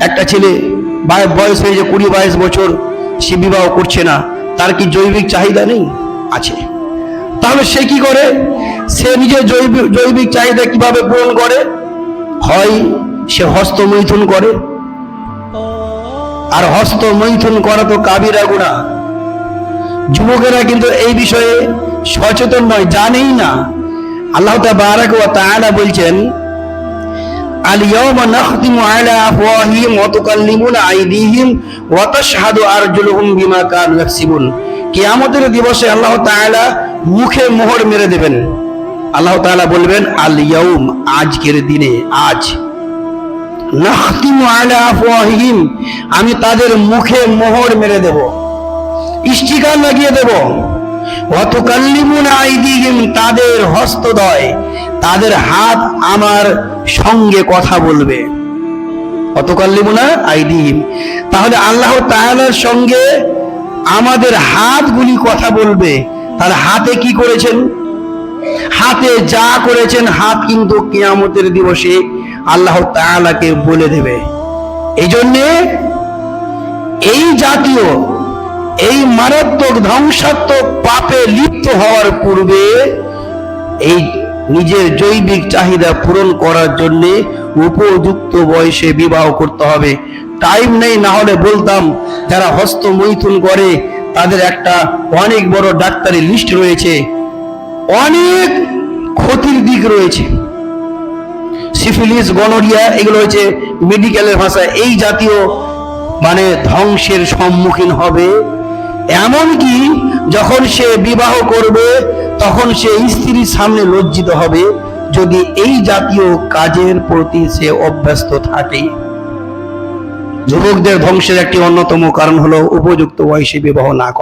একটা ছেলে বয়স হয়েছে কুড়ি বাইশ বছর সে বিবাহ করছে না, তার কি জৈবিক চাহিদা নেই? আছে। তাহলে সে কি করে? সে নিজের জৈবিক জৈবিক চাহিদা কীভাবে পূরণ করে? হয় সে হস্তমৈথুন করে। আর হস্তমৈথুন করা তো কাবিরা গুণা। যুবকেরা কিন্তু এই বিষয়ে সচেতন নয়, জানেই না। আল্লাহ তাবারাক ওয়া তাআলা বলছেন কিয়ামতের দিবসে আল্লাহ তাআলা মুখে মোহর মেরে দেবেন। আল্লাহ তাআলা বলবেন আল আজকের দিনে, আজ। আমি তাদের মুখে মোহর মেরে দেব। স্টিকার লাগিয়ে দেব। অতকাল্লিমুন আইদিহিম, তাদের হস্তদয়, তাদের হাত আমার সঙ্গে কথা বলবে। অতকাল্লিমুনা আইদিহিম। তাহলে আল্লাহ তাআলার সঙ্গে আমাদের হাতগুলি কথা বলবে। তার হাতে কি করেছেন? হাতে যা করেছেন, হাত কিন্তু কিয়ামতের দিবসে আল্লাহ তাআলাকে বলে দেবে। এই জন্যে এই জাতীয়, এই মারাত্মক ধ্বংসাত্মক পাপে লিপ্ত হওয়ার পূর্বে এই নিজের জৈবিক চাহিদা পূরণ করার জন্য উপযুক্ত বয়সে বিবাহ করতে হবে। টাইম নেই, না হলে বলতাম, যারা হস্তমৈথুন করে, তাদের একটা অনেক বড় ডাক্তারি লিস্ট রয়েছে। অনেক ক্ষতির দিক রয়েছে। সিফিলিস গনোরিয়া এগুলো হচ্ছে মেডিকেলের ভাষায় এই জাতীয় মানে ধ্বংসের সম্মুখীন হবে। এমনকি যখন সে বিবাহ করবে তখন সে স্ত্রীর সামনে লজ্জিত হবে যদি এই জাতীয় কাজের প্রতি সে অভ্যস্ত থাকে। যুবকদের ধ্বংসের একটি অন্যতম কারণ হলো উপযুক্ত বয়সে বিবাহ না করা।